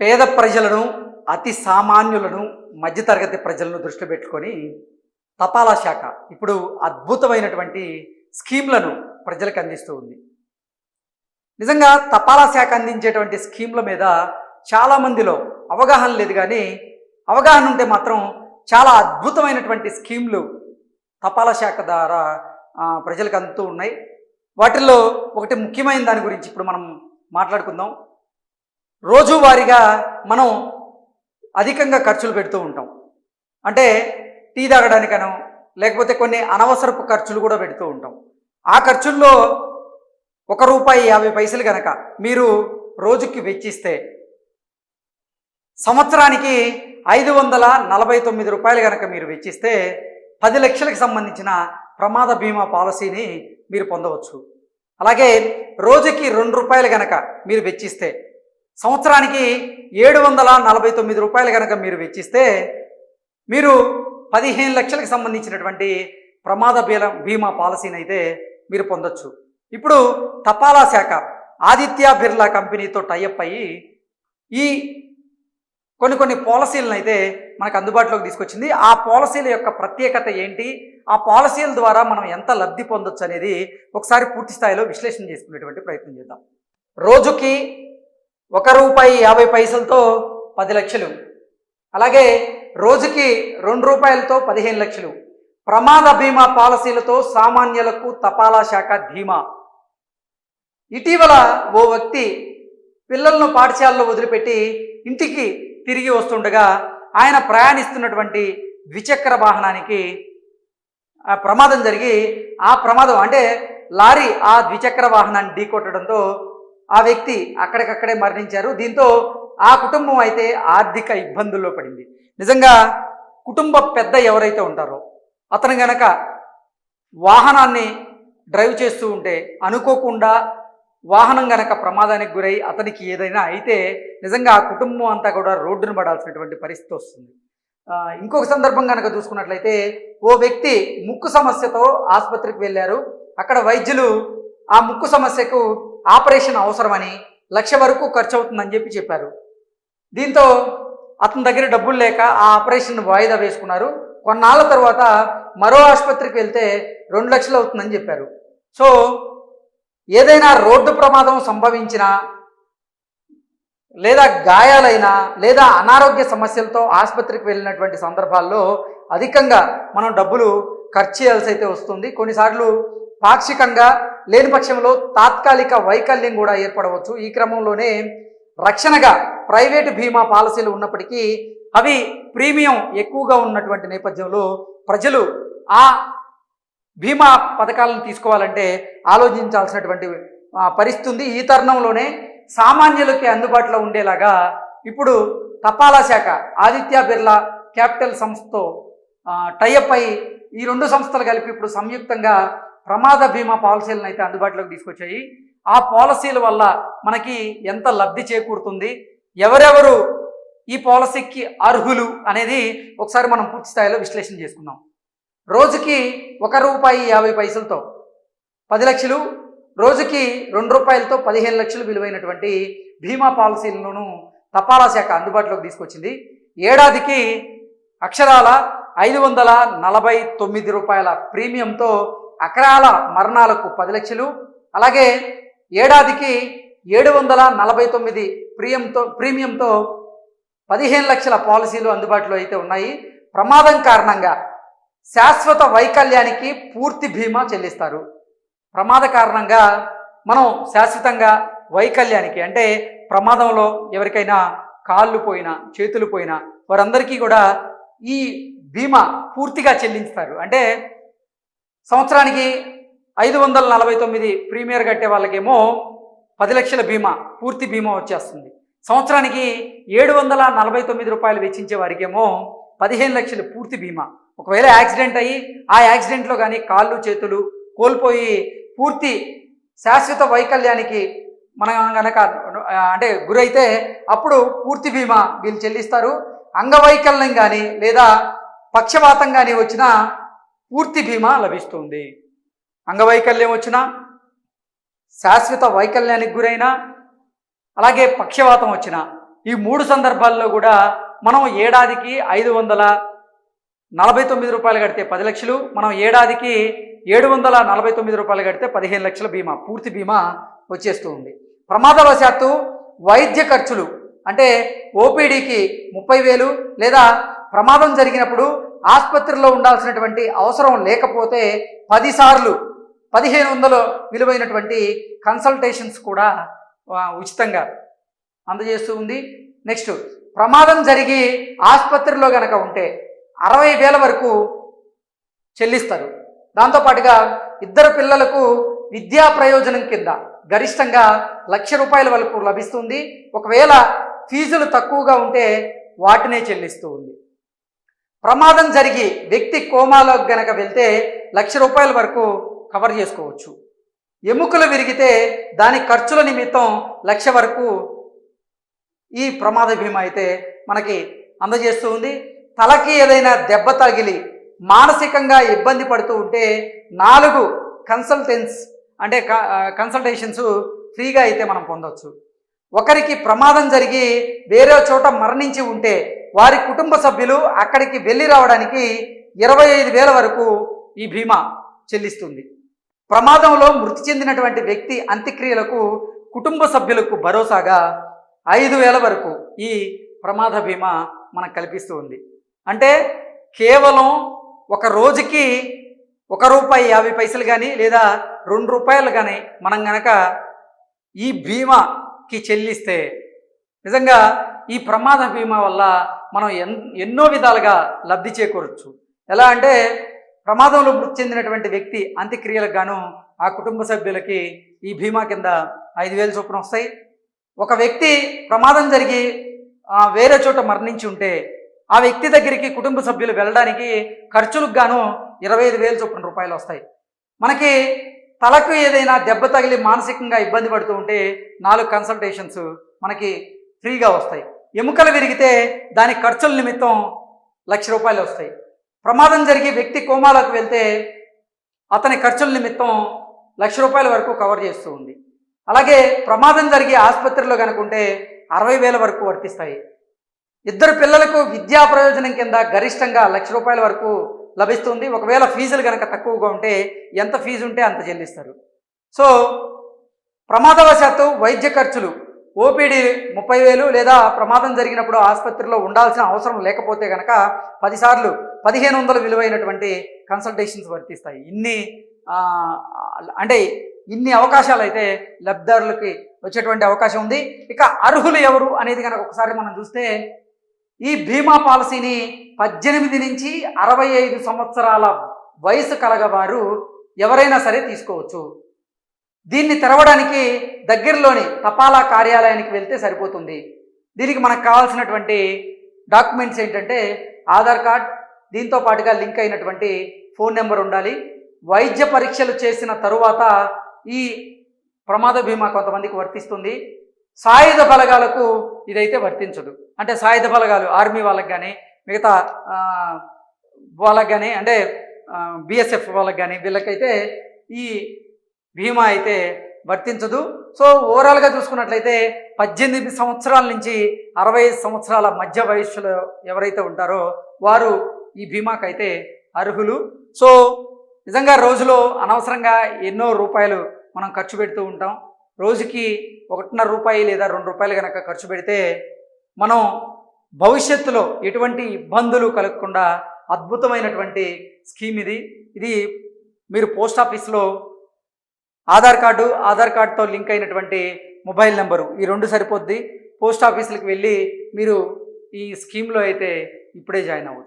పేద ప్రజలను అతి సామాన్యులను మధ్యతరగతి ప్రజలను దృష్టి పెట్టుకొని తపాలా శాఖ ఇప్పుడు అద్భుతమైనటువంటి స్కీమ్లను ప్రజలకు అందిస్తూ ఉంది. నిజంగా తపాలా శాఖ అందించేటువంటి స్కీమ్ల మీద చాలామందిలో అవగాహన లేదు కానీ అవగాహన ఉంటే మాత్రం చాలా అద్భుతమైనటువంటి స్కీమ్లు తపాలా శాఖ ద్వారా ప్రజలకు అందుతూ ఉన్నాయి. వాటిల్లో ఒకటి ముఖ్యమైన దాని గురించి ఇప్పుడు మనం మాట్లాడుకుందాం. రోజువారీగా మనం అధికంగా ఖర్చులు పెడుతూ ఉంటాం. అంటే టీ తాగడానికనో లేకపోతే కొన్ని అనవసరపు ఖర్చులు కూడా పెడుతూ ఉంటాం. ఆ ఖర్చుల్లో ఒక రూపాయి యాభై పైసలు కనుక మీరు రోజుకి వెచ్చిస్తే సంవత్సరానికి ఐదు వందల నలభై తొమ్మిది రూపాయలు కనుక మీరు వెచ్చిస్తే పది లక్షలకు సంబంధించిన ప్రమాద బీమా పాలసీని మీరు పొందవచ్చు. అలాగే రోజుకి రెండు రూపాయలు కనుక మీరు వెచ్చిస్తే సంవత్సరానికి ఏడు వందల నలభై తొమ్మిది రూపాయలు కనుక మీరు వెచ్చిస్తే మీరు పదిహేను లక్షలకు సంబంధించినటువంటి ప్రమాద బీల బీమా పాలసీని అయితే మీరు పొందొచ్చు. ఇప్పుడు తపాలా శాఖ ఆదిత్య బిర్లా కంపెనీతో టైఅప్ అయ్యి ఈ కొన్ని కొన్ని పాలసీలను అయితే మనకు అందుబాటులోకి తీసుకొచ్చింది. ఆ పాలసీల యొక్క ప్రత్యేకత ఏంటి? ఆ పాలసీల ద్వారా మనం ఎంత లబ్ధి పొందొచ్చు అనేది ఒకసారి పూర్తి స్థాయిలో విశ్లేషణ చేసుకునేటువంటి ప్రయత్నం చేద్దాం. రోజుకి ఒక రూపాయి యాభై పైసలతో పది లక్షలు. అలాగే రోజుకి రెండు రూపాయలతో పదిహేను లక్షలు. ప్రమాద బీమా పాలసీలతో సామాన్యులకు తపాలా శాఖ ధీమా. ఇటీవల ఓ వ్యక్తి పిల్లలను పాఠశాలలో వదిలిపెట్టి ఇంటికి తిరిగి వస్తుండగా ఆయన ప్రయాణిస్తున్నటువంటి ద్విచక్ర వాహనానికి ఆ ప్రమాదం జరిగి ఆ ప్రమాదం అంటే లారీ ఆ ద్విచక్ర వాహనాన్ని ఢీకొట్టడంతో ఆ వ్యక్తి అక్కడికక్కడే మరణించారు. దీంతో ఆ కుటుంబం అయితే ఆర్థిక ఇబ్బందుల్లో పడింది. నిజంగా కుటుంబ పెద్ద ఎవరైతే ఉంటారో అతను గనక వాహనాన్ని డ్రైవ్ చేస్తూ ఉంటే అనుకోకుండా వాహనం గనక ప్రమాదానికి గురై అతనికి ఏదైనా అయితే నిజంగా ఆ కుటుంబం అంతా కూడా రోడ్డును పడాల్సినటువంటి పరిస్థితి వస్తుంది. ఇంకొక సందర్భం కనుక చూసుకున్నట్లయితే ఓ వ్యక్తి ముక్కు సమస్యతో ఆసుపత్రికి వెళ్ళారు. అక్కడ వైద్యులు ఆ ముక్కు సమస్యకు ఆపరేషన్ అవసరమని లక్ష వరకు ఖర్చు అవుతుందని చెప్పి చెప్పారు. దీంతో అతని దగ్గర డబ్బులు లేక ఆ ఆపరేషన్ వాయిదా వేసుకున్నారు. కొన్నాళ్ళ తర్వాత మరో ఆసుపత్రికి వెళ్తే రెండు లక్షలు అవుతుందని చెప్పారు. సో ఏదైనా రోడ్డు ప్రమాదం సంభవించినా లేదా గాయాలైనా లేదా అనారోగ్య సమస్యలతో ఆసుపత్రికి వెళ్ళినటువంటి సందర్భాల్లో అధికంగా మనం డబ్బులు ఖర్చు చేయాల్సి అయితే వస్తుంది. కొన్నిసార్లు పాక్షికంగా లేని పక్షంలో తాత్కాలిక వైకల్యం కూడా ఏర్పడవచ్చు. ఈ క్రమంలోనే రక్షణగా ప్రైవేటు బీమా పాలసీలు ఉన్నప్పటికీ అవి ప్రీమియం ఎక్కువగా ఉన్నటువంటి నేపథ్యంలో ప్రజలు ఆ బీమా పథకాలను తీసుకోవాలంటే ఆలోచించాల్సినటువంటి పరిస్థితుంది పరిస్థితి ఈ తరుణంలోనే సామాన్యులకి అందుబాటులో ఉండేలాగా ఇప్పుడు తపాలా శాఖ ఆదిత్య బిర్లా క్యాపిటల్ సంస్థతో టైఅప్ అయి ఈ రెండు సంస్థలు కలిపి ఇప్పుడు సంయుక్తంగా ప్రమాద బీమా పాలసీలను అయితే అందుబాటులోకి తీసుకొచ్చాయి. ఆ పాలసీల వల్ల మనకి ఎంత లబ్ధి చేకూరుతుంది? ఎవరెవరు ఈ పాలసీకి అర్హులు అనేది ఒకసారి మనం పూర్తి స్థాయిలో విశ్లేషణ చేసుకుందాం. రోజుకి ఒక రూపాయి యాభై పైసలతో పది లక్షలు రోజుకి రెండు రూపాయలతో పదిహేను లక్షలు విలువైనటువంటి బీమా పాలసీలను తపాలా శాఖ అందుబాటులోకి తీసుకొచ్చింది. ఏడాదికి అక్షరాల ఐదు వందల నలభై తొమ్మిది రూపాయల ప్రీమియంతో అకరాల మరణాలకు పది లక్షలు. అలాగే ఏడాదికి ఏడు వందల నలభై తొమ్మిది ప్రీమియంతో ప్రీమియంతో పదిహేను లక్షల పాలసీలు అందుబాటులో అయితే ఉన్నాయి. ప్రమాదం కారణంగా శాశ్వత వైకల్యానికి పూర్తి బీమా చెల్లిస్తారు. ప్రమాద కారణంగా మనం శాశ్వతంగా వైకల్యానికి అంటే ప్రమాదంలో ఎవరికైనా కాళ్ళు పోయినా చేతులు పోయినా వారందరికీ కూడా ఈ బీమా పూర్తిగా చెల్లించుతారు. అంటే సంవత్సరానికి ఐదు వందల నలభై తొమ్మిది ప్రీమియర్ కట్టే వాళ్ళకేమో పది లక్షల బీమా పూర్తి బీమా వచ్చేస్తుంది. సంవత్సరానికి ఏడు వందల నలభై తొమ్మిది రూపాయలు వెచ్చించే వారికేమో పదిహేను లక్షలు పూర్తి బీమా. ఒకవేళ యాక్సిడెంట్ అయ్యి ఆ యాక్సిడెంట్లో కానీ కాళ్ళు చేతులు కోల్పోయి పూర్తి శాశ్వత వైకల్యానికి మనం కనుక అంటే గురైతే అప్పుడు పూర్తి బీమా వీళ్ళు చెల్లిస్తారు. అంగవైకల్యం కానీ లేదా పక్షవాతం కానీ వచ్చినా పూర్తి బీమా లభిస్తుంది. అంగవైకల్యం వచ్చినా శాశ్వత వైకల్యానికి గురైనా అలాగే పక్షవాతం వచ్చిన ఈ మూడు సందర్భాల్లో కూడా మనం ఏడాదికి ఐదు వందల నలభై తొమ్మిది రూపాయలు కడితే పది లక్షలు మనం ఏడాదికి ఏడు వందల నలభై తొమ్మిది రూపాయలు కడితే పదిహేను లక్షల బీమా పూర్తి బీమా వచ్చేస్తూ ఉంది ప్రమాదవశాత్తు వైద్య ఖర్చులు అంటే ఓపీడీకి ముప్పై వేలు లేదా ప్రమాదం జరిగినప్పుడు ఆసుపత్రిలో ఉండాల్సినటువంటి అవసరం లేకపోతే పదిసార్లు పదిహేను వందలు విలువైనటువంటి కన్సల్టేషన్స్ కూడా ఉచితంగా అందజేస్తూ ఉంది. నెక్స్ట్ ప్రమాదం జరిగి ఆసుపత్రిలో గనక ఉంటే అరవై వేల వరకు చెల్లిస్తారు. దాంతోపాటుగా ఇద్దరు పిల్లలకు విద్యా ప్రయోజనం కింద గరిష్టంగా లక్ష రూపాయల వరకు లభిస్తుంది. ఒకవేళ ఫీజులు తక్కువగా ఉంటే వాటినే చెల్లిస్తూ ఉంది. ప్రమాదం జరిగి వ్యక్తి కోమాలోకి గనక వెళ్తే లక్ష రూపాయల వరకు కవర్ చేసుకోవచ్చు. ఎముకలు విరిగితే దాని ఖర్చుల నిమిత్తం లక్ష వరకు ఈ ప్రమాద బీమా అయితే మనకి అందజేస్తూ ఉంది. తలకి ఏదైనా దెబ్బ తగిలి మానసికంగా ఇబ్బంది పడుతూ ఉంటే నాలుగు కన్సల్టెన్స్ అంటే కన్సల్టేషన్స్ ఫ్రీగా అయితే మనం పొందవచ్చు ఒకరికి ప్రమాదం జరిగి వేరే చోట మరణించి ఉంటే వారి కుటుంబ సభ్యులు అక్కడికి వెళ్ళి రావడానికి ఇరవై ఐదు వేల వరకు ఈ బీమా చెల్లిస్తుంది. ప్రమాదంలో మృతి చెందినటువంటి వ్యక్తి అంత్యక్రియలకు కుటుంబ సభ్యులకు భరోసాగా ఐదు వేల వరకు ఈ ప్రమాద బీమా మనకు కల్పిస్తూ ఉంది అంటే కేవలం ఒక రోజుకి ఒక రూపాయి యాభై పైసలు కానీ లేదా రెండు రూపాయలు కానీ మనం గనక ఈ బీమా కి చెల్లిస్తే నిజంగా ఈ ప్రమాద బీమా వల్ల మనం ఎన్ ఎన్నో విధాలుగా లబ్ధి చేకూరచ్చు. ఎలా అంటే ప్రమాదంలో మృతి చెందినటువంటి వ్యక్తి అంత్యక్రియలకు గాను ఆ కుటుంబ సభ్యులకి ఈ బీమా కింద ఐదు వేలు చొప్పున వస్తాయి. ఒక వ్యక్తి ప్రమాదం జరిగి వేరే చోట మరణించి ఉంటే ఆ వ్యక్తి దగ్గరికి కుటుంబ సభ్యులు వెళ్ళడానికి ఖర్చులకు గాను ఇరవై ఐదు వేలు చొప్పున రూపాయలు వస్తాయి. మనకి తలకు ఏదైనా దెబ్బ తగిలి మానసికంగా ఇబ్బంది పడుతూ ఉంటే నాలుగు కన్సల్టేషన్స్ మనకి ఫ్రీగా వస్తాయి. ఎముకలు విరిగితే దాని ఖర్చుల నిమిత్తం లక్ష రూపాయలు వస్తాయి. ప్రమాదం జరిగి వ్యక్తి కోమాలకు వెళ్తే అతని ఖర్చుల నిమిత్తం లక్ష రూపాయల వరకు కవర్ చేస్తూ ఉంది. అలాగే ప్రమాదం జరిగి ఆసుపత్రిలో కనుకుంటే అరవై వేల వరకు వర్తిస్తాయి. ఇద్దరు పిల్లలకు విద్యా ప్రయోజనం కింద గరిష్టంగా లక్ష రూపాయల వరకు లభిస్తుంది. ఒకవేళ ఫీజులు కనుక తక్కువగా ఉంటే ఎంత ఫీజు ఉంటే అంత చెల్లిస్తారు. సో ప్రమాదవశాత్తు వైద్య ఖర్చులు ఓపీడీ ముప్పై వేలు లేదా ప్రమాదం జరిగినప్పుడు ఆసుపత్రిలో ఉండాల్సిన అవసరం లేకపోతే కనుక పదిసార్లు పదిహేను వందల విలువైనటువంటి కన్సల్టేషన్స్ వర్తిస్తాయి. ఇన్ని అంటే ఇన్ని అవకాశాలు అయితే లబ్ధిదారులకి వచ్చేటువంటి అవకాశం ఉంది. ఇక అర్హులు ఎవరు అనేది కనుక ఒకసారి మనం చూస్తే ఈ బీమా పాలసీని పద్దెనిమిది నుంచి అరవై ఐదు సంవత్సరాల వయసు కలగవారు ఎవరైనా సరే తీసుకోవచ్చు. దీన్ని తెరవడానికి దగ్గరలోని తపాలా కార్యాలయానికి వెళ్తే సరిపోతుంది. దీనికి మనకు కావాల్సినటువంటి డాక్యుమెంట్స్ ఏంటంటే ఆధార్ కార్డ్ దీంతో పాటుగా లింక్ అయినటువంటి ఫోన్ నెంబర్ ఉండాలి. వైద్య పరీక్షలు చేసిన తరువాత ఈ ప్రమాద బీమా కొంతమందికి వర్తిస్తుంది. సాయుధ బలగాలకు ఇదైతే వర్తించదు. అంటే సాయుధ బలగాలు ఆర్మీ వాళ్ళకి కానీ మిగతా వాళ్ళకి కానీ అంటే బిఎస్ఎఫ్ వాళ్ళకి కానీ వీళ్ళకైతే ఈ బీమా అయితే వర్తించదు. సో ఓవరాల్గా చూసుకున్నట్లయితే పద్దెనిమిది సంవత్సరాల నుంచి అరవై ఐదు సంవత్సరాల మధ్య వయస్సులో ఎవరైతే ఉంటారో వారు ఈ బీమాకి అయితే అర్హులు. సో నిజంగా రోజులో అనవసరంగా ఎన్నో రూపాయలు మనం ఖర్చు పెడుతూ ఉంటాం. రోజుకి ఒకటిన్నర రూపాయి లేదా రెండు రూపాయలు కనుక ఖర్చు పెడితే మనం భవిష్యత్తులో ఎటువంటి ఇబ్బందులు కలగకుండా అద్భుతమైనటువంటి స్కీమ్ ఇది. ఇది మీరు పోస్ట్ ఆఫీస్లో ఆధార్ కార్డు ఆధార్ కార్డుతో లింక్ అయినటువంటి మొబైల్ నెంబరు ఈ రెండు సరిపోద్ది. పోస్ట్ ఆఫీసులకు వెళ్ళి మీరు ఈ స్కీమ్లో అయితే ఇప్పుడే జాయిన్ అవ్వచ్చు.